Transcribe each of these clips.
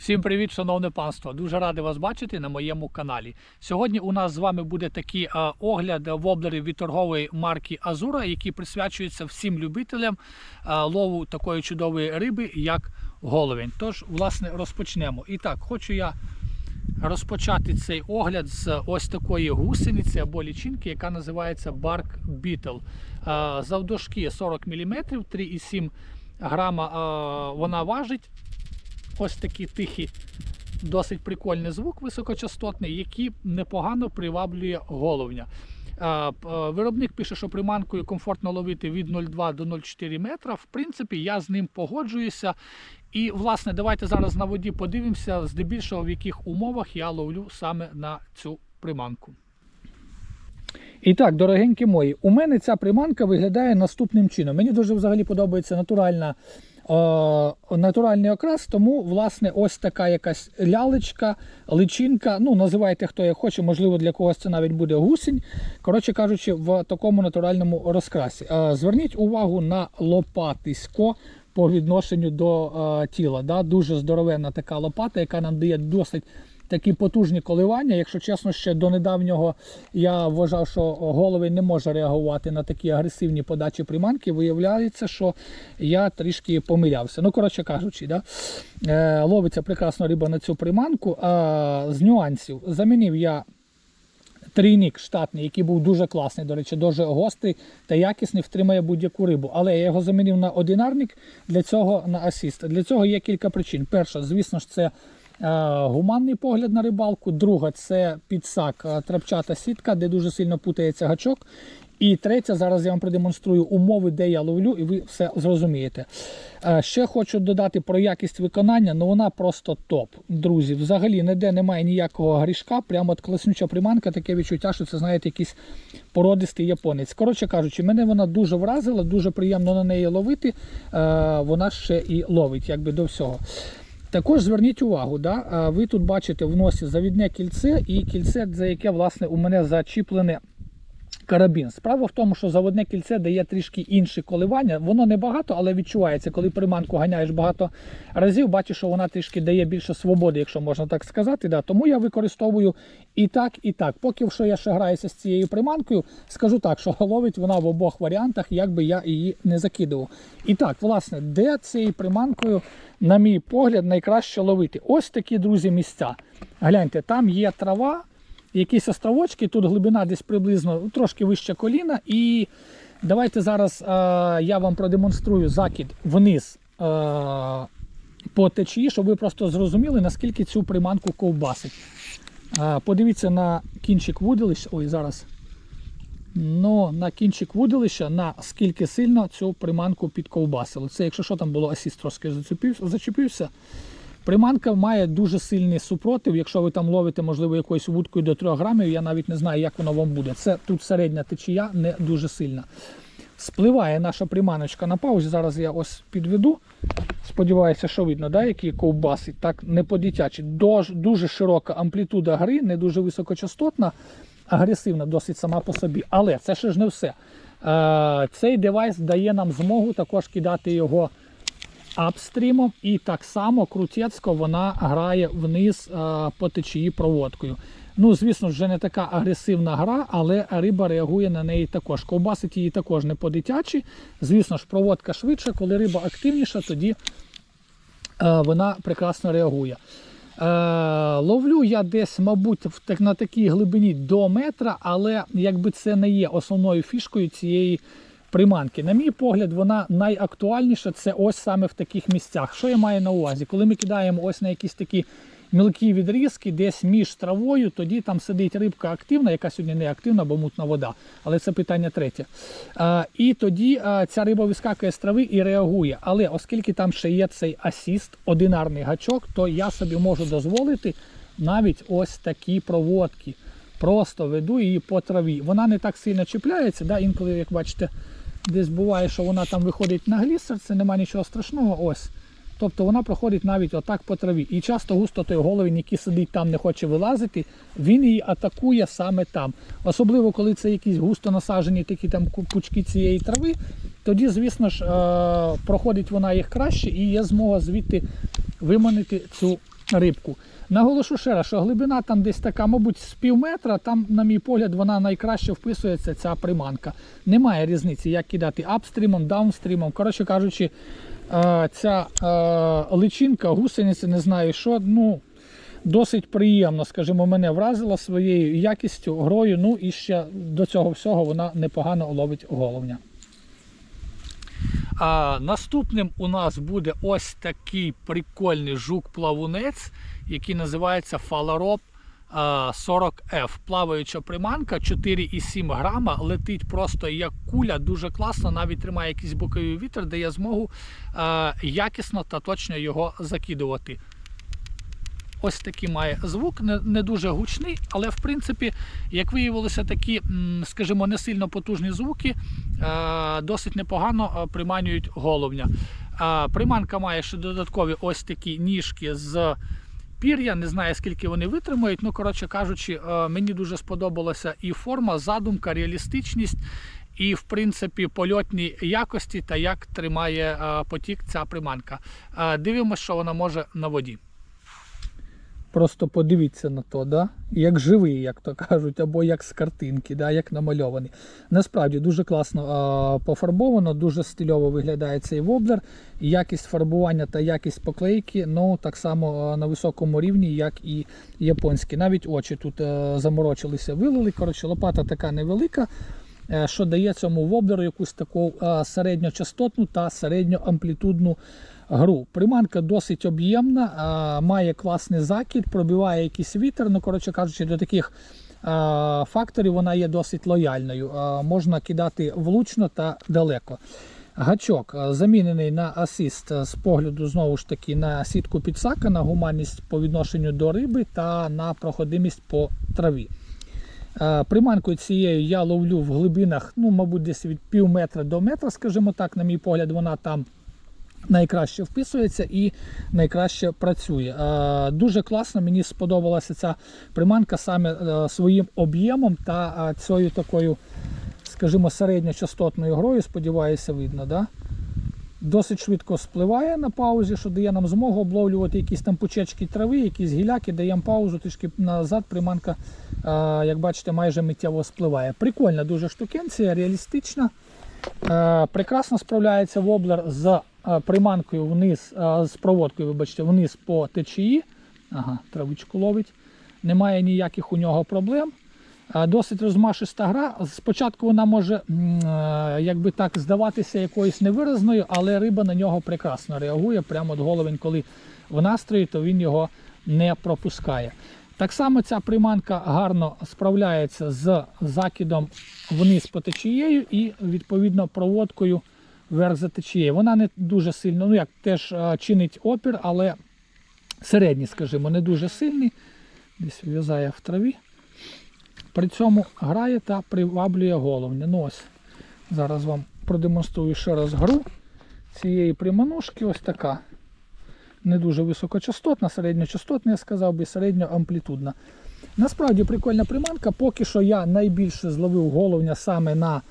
Всім привіт, шановне панство! Дуже радий вас бачити на моєму каналі. Сьогодні у нас з вами буде такий а, огляд воблерів від торгової марки Азура, які присвячуються всім любителям а, лову такої чудової риби, як головень. Тож, власне, розпочнемо. І так, хочу я розпочати цей огляд з ось такої гусениці або лічинки, яка називається Bark Beetle. А, Завдовжки 40 мм, 3,7 грама вона важить ось такий тихий, досить прикольний звук високочастотний, який непогано приваблює головня. Виробник пише, що приманкою комфортно ловити від 0,2 до 0,4 метра. В принципі, я з ним погоджуюся. І, власне, давайте зараз на воді подивимося, здебільшого в яких умовах я ловлю саме на цю приманку. І так, дорогенькі мої, у мене ця приманка виглядає наступним чином. Мені дуже взагалі подобається натуральна, натуральний окрас, тому власне ось така якась лялечка, личинка. Ну, називайте хто як хоче, можливо, для когось це навіть буде гусінь. Коротше кажучи, в такому натуральному розкрасі. Е, зверніть увагу на лопатисько. По відношенню до е, тіла. Да? Дуже здоровенна така лопата, яка нам дає досить такі потужні коливання. Якщо чесно, ще до недавнього я вважав, що голови не може реагувати на такі агресивні подачі приманки. Виявляється, що я трішки помилявся. Ну, коротше кажучи, да? е, ловиться прекрасно риба на цю приманку. А, з нюансів замінив я. Трійник штатний, який був дуже класний, до речі, дуже гострий та якісний, втримає будь-яку рибу. Але я його замінив на одинарник, для цього на асіст. Для цього є кілька причин. Перша, звісно ж, це гуманний погляд на рибалку. Друга це підсак е, трапчата сітка, де дуже сильно путається гачок. І третя, зараз я вам продемонструю умови, де я ловлю, і ви все зрозумієте. Е, Ще хочу додати про якість виконання, ну вона просто топ. Друзі, взагалі ніде немає ніякого грішка. Прямо от класнюча приманка, таке відчуття, що це, знаєте, якийсь породистий японець. Коротше кажучи, мене вона дуже вразила, дуже приємно на неї ловити. Е, Вона ще і ловить, якби до всього. Також зверніть увагу, да? ви тут бачите в носі завідне кільце і кільце, за яке власне у мене зачіплене карабін. Справа в тому, що заводне кільце дає трішки інші коливання. Воно не багато, але відчувається. Коли приманку ганяєш багато разів, бачиш, що вона трішки дає більше свободи, якщо можна так сказати. Да. Тому я використовую і так, і так. Поки що я ще граюся з цією приманкою, скажу так, що ловить вона в обох варіантах, як би я її не закидував. І так, власне, де цією приманкою, на мій погляд, найкраще ловити? Ось такі, друзі, місця. Гляньте, там є трава якісь островочки, тут глибина десь приблизно трошки вище коліна. І давайте зараз е, я вам продемонструю закид вниз е, по течії, щоб ви просто зрозуміли, наскільки цю приманку ковбасить. Е, подивіться на кінчик вудилища. Ой, зараз. Ну, на кінчик вудилища, наскільки сильно цю приманку підковбасило. Це, якщо що там було, асіст трошки зачепився. Приманка має дуже сильний супротив. Якщо ви там ловите, можливо, якоюсь вудкою до 3 грамів, я навіть не знаю, як воно вам буде. Це тут середня течія, не дуже сильна. Спливає наша приманочка на паузі. Зараз я ось підведу. Сподіваюся, що видно, да, які ковбаси. Так не по-дитячі. Дуже широка амплітуда гри, не дуже високочастотна, агресивна досить сама по собі. Але це ще ж не все. Е, цей девайс дає нам змогу також кидати його апстрімом, і так само крутецько вона грає вниз е, по течії проводкою. Ну, звісно, вже не така агресивна гра, але риба реагує на неї також. Ковбасить її також не по-дитячі. Звісно ж, проводка швидша, коли риба активніша, тоді е, вона прекрасно реагує. Е, ловлю я десь, мабуть, на такій глибині до метра, але якби це не є основною фішкою цієї приманки. На мій погляд, вона найактуальніша це ось саме в таких місцях. Що я маю на увазі? Коли ми кидаємо ось на якісь такі мілкі відрізки, десь між травою, тоді там сидить рибка активна, яка сьогодні не активна, бо мутна вода. Але це питання третє. А, і тоді а, ця риба вискакує з трави і реагує. Але оскільки там ще є цей асіст, одинарний гачок, то я собі можу дозволити навіть ось такі проводки. Просто веду її по траві. Вона не так сильно чіпляється. Да? Інколи, як бачите, десь буває, що вона там виходить на глісер, це нема нічого страшного. Ось. Тобто вона проходить навіть отак по траві. І часто густо той головень, який сидить там, не хоче вилазити, він її атакує саме там. Особливо, коли це якісь густо насаджені такі там пучки цієї трави, тоді, звісно ж, е- проходить вона їх краще і є змога звідти виманити цю рибку. Наголошу ще раз, що глибина там десь така, мабуть, з пів метра, там, на мій погляд, вона найкраще вписується, ця приманка. Немає різниці, як кидати апстрімом, даунстрімом. Коротше кажучи, е, ця е, личинка, гусениця, не знаю що, ну, досить приємно, скажімо, мене вразила своєю якістю, грою. Ну і ще до цього всього вона непогано ловить головня. А, наступним у нас буде ось такий прикольний жук-плавунець, який називається Фалароб 40F. Плаваюча приманка 4,7 грама, летить просто як куля, дуже класно, навіть тримає якийсь боковий вітер, дає змогу а, якісно та точно його закидувати. Ось такий має звук, не, не дуже гучний, але в принципі, як виявилося, такі, скажімо, не сильно потужні звуки е, досить непогано е, приманюють головня. Е, приманка має ще додаткові ось такі ніжки з пір'я. Не знаю, скільки вони витримають. Ну, коротше кажучи, мені дуже сподобалася і форма, задумка, реалістичність. І, в принципі, польотні якості та як тримає потік ця приманка. Дивимося, що вона може на воді. Просто подивіться на то, да? як живий, як то кажуть, або як з картинки, да? як намальований. Насправді дуже класно а, пофарбовано, дуже стильово виглядає цей воблер. Якість фарбування та якість поклейки ну, так само на високому рівні, як і японські. Навіть очі тут а, заморочилися, вилили. Коротше, лопата така невелика. е, Що дає цьому воблеру якусь таку середньочастотну та середньоамплітудну гру. Приманка досить об'ємна, має класний закид, пробиває якийсь вітер. Ну, коротше кажучи, до таких факторів вона є досить лояльною. Можна кидати влучно та далеко. Гачок замінений на асист з погляду знову ж таки на сітку підсака, на гуманність по відношенню до риби та на проходимість по траві. Приманкою цією я ловлю в глибинах, ну, мабуть, десь від пів метра до метра, скажімо так, на мій погляд, вона там найкраще вписується і найкраще працює. Е, Дуже класно, мені сподобалася ця приманка саме е, своїм об'ємом та е, цією такою, скажімо, середньочастотною грою, сподіваюся, видно. Да? Досить швидко спливає на паузі, що дає нам змогу обловлювати якісь там пучечки трави, якісь гіляки, даємо паузу, трішки назад приманка, як бачите, майже миттєво спливає. Прикольна дуже штукенція, реалістична. Прекрасно справляється воблер з приманкою вниз, е, з проводкою, вибачте, вниз по течії. Ага, травичку ловить. Немає ніяких у нього проблем. Е, Досить розмашиста гра. Спочатку вона може е, якби так здаватися якоюсь невиразною, але риба на нього прекрасно реагує. Прямо от головень, коли в настрої, то він його не пропускає. Так само ця приманка гарно справляється з закидом вниз по течією і відповідно проводкою вверх за течією. Вона не дуже сильно, ну як теж е, чинить опір, але середній, скажімо, не дуже сильний. Десь в'язає в траві. При цьому грає та приваблює головня. Ну ось, зараз вам продемонструю ще раз гру цієї приманушки. Ось така. Не дуже високочастотна, середньочастотна, я сказав би, середньоамплітудна. Насправді прикольна приманка. Поки що я найбільше зловив головня саме на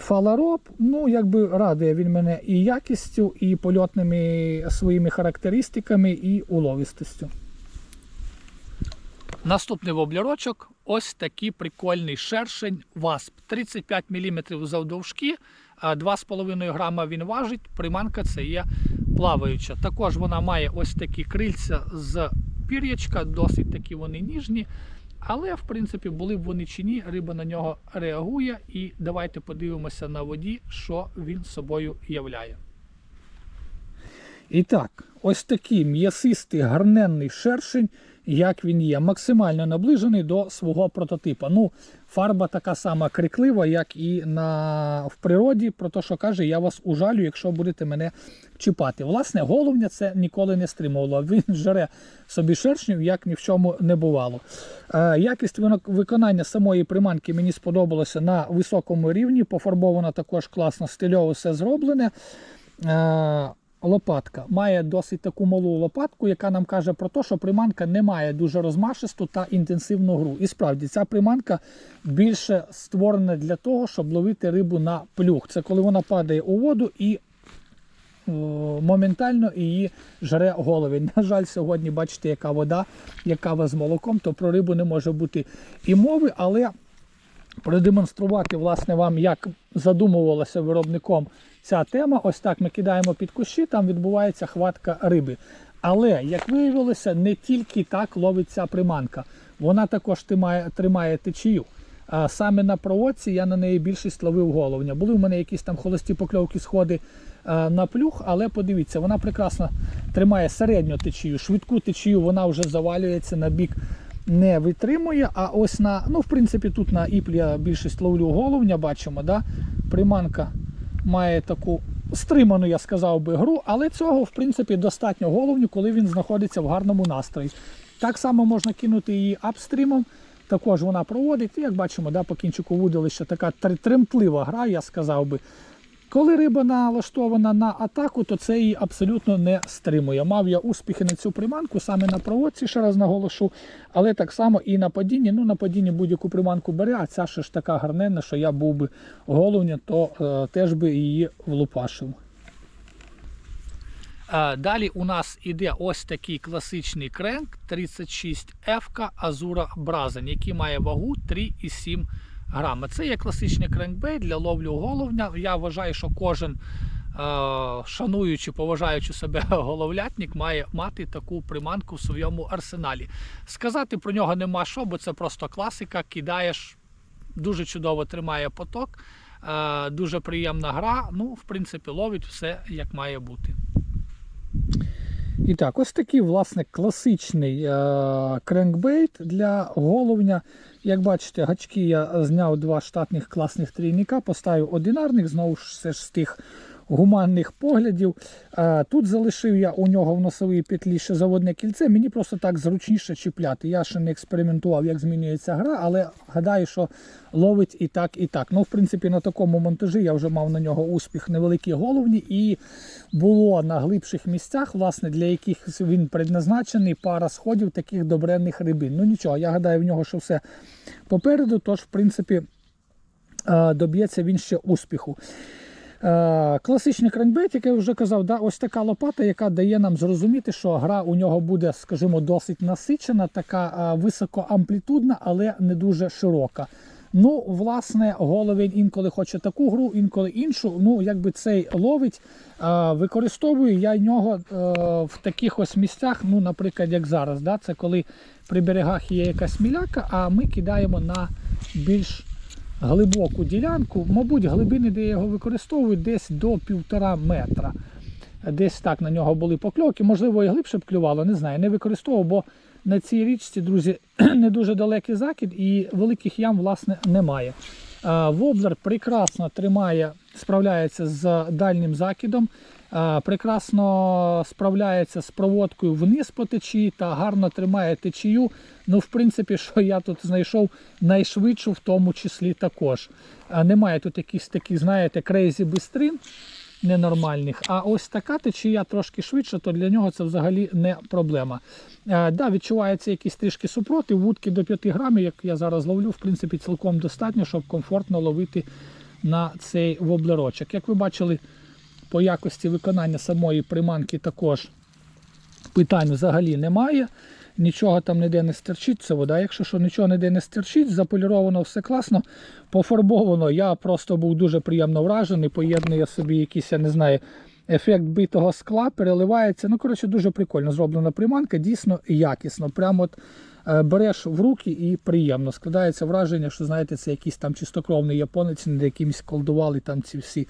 фалароб. Ну, якби радує він мене і якістю, і польотними своїми характеристиками, і уловістістю. Наступний воблерочок ось такий прикольний шершень Васп. 35 мм завдовжки, 2,5 грама він важить. Приманка це є плаваюча. Також вона має ось такі крильця з пір'ячка, досить такі вони ніжні. Але, в принципі, були б вони чи ні, риба на нього реагує. І давайте подивимося на воді, що він собою являє. І так, ось такий м'ясистий гарненний шершень, як він є, максимально наближений до свого прототипа. Ну, фарба така сама криклива, як і на, в природі, про те, що каже, я вас ужалю, якщо будете мене чіпати. Власне, головня це ніколи не стримувало. Він жере собі шершнів, як ні в чому не бувало. Е, якість виконання самої приманки мені сподобалося на високому рівні. Пофарбовано також класно, стильово все зроблене. Е, лопатка має досить таку малу лопатку, яка нам каже про те, що приманка не має дуже розмашисту та інтенсивну гру. І справді ця приманка більше створена для того, щоб ловити рибу на плюх. Це коли вона падає у воду і о, моментально її жре головень. На жаль, сьогодні бачите, яка вода, яка з молоком, то про рибу не може бути і мови, але продемонструвати власне вам, як задумувалося виробником ця тема. Ось так ми кидаємо під кущі, там відбувається хватка риби. Але, як виявилося, не тільки так ловить ця приманка, вона також тримає, тримає течію. А саме на проводці я на неї більшість ловив головня. Були в мене якісь там холості покльовки сходи на плюх, але подивіться, вона прекрасно тримає середню течію, швидку течію вона вже завалюється на бік, не витримує. А ось на, ну в принципі, тут на іплі я більшість ловлю головня, бачимо, да? приманка має таку стриману, я сказав би, гру, але цього в принципі достатньо головню, коли він знаходиться в гарному настрої. Так само можна кинути її апстрімом. Також вона проводить, і як бачимо, да, по кінчику вудилища така тремтлива гра, я сказав би. Коли риба налаштована на атаку, то це її абсолютно не стримує. Мав я успіхи на цю приманку саме на проводці, ще раз наголошу, але так само і на падінні. Ну, на падінні будь-яку приманку бере, а ця ще ж така гарненна, що я був би головня, то е, теж би її влупашив. Е, Далі у нас іде ось такий класичний кренк 36F Azura Brazen, який має вагу 3,7 грама. Це є класичний кренкбейт для ловлі головня. Я вважаю, що кожен е, шануючи, поважаючи себе головлятник, має мати таку приманку в своєму арсеналі. Сказати про нього нема що, бо це просто класика. Кидаєш, дуже чудово тримає поток, е, дуже приємна гра. Ну, в принципі, ловить все як має бути. І так, ось такий власне класичний е- кренкбейт для головня. Як бачите, гачки я зняв два штатних класних трійника, поставив одинарних, знову ж все ж з тих гуманних поглядів. Тут залишив я у нього в носовій петлі ще заводне кільце. Мені просто так зручніше чіпляти. Я ще не експериментував, як змінюється гра, але гадаю, що ловить і так, і так. Ну, в принципі, на такому монтажі я вже мав на нього успіх невеликі головні, і було на глибших місцях, власне, для яких він предназначений, пара сходів таких добренних рибин. Ну нічого, я гадаю, в нього що все попереду, тож, в принципі, доб'ється він ще успіху. Е, Класичний кранбет, як я вже казав, да, ось така лопата, яка дає нам зрозуміти, що гра у нього буде, скажімо, досить насичена, така е, високоамплітудна, але не дуже широка. Ну, власне, головень інколи хоче таку гру, інколи іншу. Ну, якби цей ловить, е, використовую я нього в таких ось місцях, ну, наприклад, як зараз. Да, Це коли при берегах є якась міляка, а ми кидаємо на більш глибоку ділянку. Мабуть, глибини, де його використовую, десь до півтора метра. Десь так на нього були покльовки. Можливо, і глибше б клювало, не знаю. Не використовував, бо на цій річці, друзі, не дуже далекий закид і великих ям, власне, немає. Воблер прекрасно тримає, справляється з дальнім закидом. А, Прекрасно справляється з проводкою вниз по течії та гарно тримає течію. Ну, в принципі, що я тут знайшов найшвидшу, в тому числі також. Немає тут якихось таких, знаєте, крейзі бистрин ненормальних. А ось така течія трошки швидше, то для нього це взагалі не проблема. Е, да, відчувається якийсь трішки супротив, вудки до 5 грамів, як я зараз ловлю, в принципі, цілком достатньо, щоб комфортно ловити на цей воблерочок. Як ви бачили, по якості виконання самої приманки також питань взагалі немає. Нічого там ніде не стерчить, це вода. Якщо що нічого ніде не стерчить, заполіровано все класно, пофарбовано. Я просто був дуже приємно вражений. Поєднує собі якийсь, я не знаю, ефект битого скла, переливається. Ну, коротше, дуже прикольно зроблена приманка, дійсно якісно. Прямо от береш в руки і приємно. Складається враження, що знаєте, це якийсь там чистокровний японець, над якимось колдували там ці всі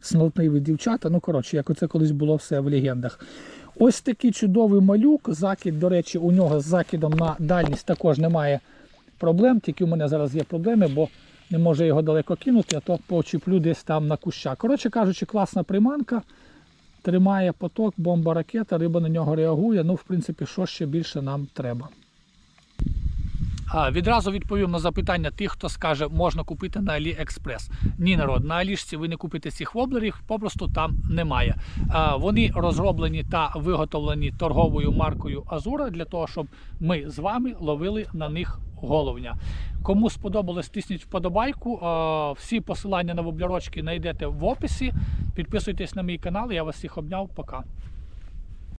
снотливі дівчата. Ну, коротше, як оце колись було все в легендах. Ось такий чудовий малюк. Закид, до речі, у нього з закидом на дальність також немає проблем. Тільки у мене зараз є проблеми, бо не можу його далеко кинути, а то почіплю десь там на кущах. Коротше кажучи, класна приманка. Тримає поток, бомба ракета, риба на нього реагує. Ну, в принципі, що ще більше нам треба. Відразу відповім на запитання тих, хто скаже, можна купити на AliExpress. Ні, народ, на Алішці ви не купите цих воблерів, попросту там немає. Вони розроблені та виготовлені торговою маркою Азура для того, щоб ми з вами ловили на них головня. Кому сподобалось, тисніть вподобайку. Всі посилання на воблерочки знайдете в описі. Підписуйтесь на мій канал. Я вас всіх обняв. Пока.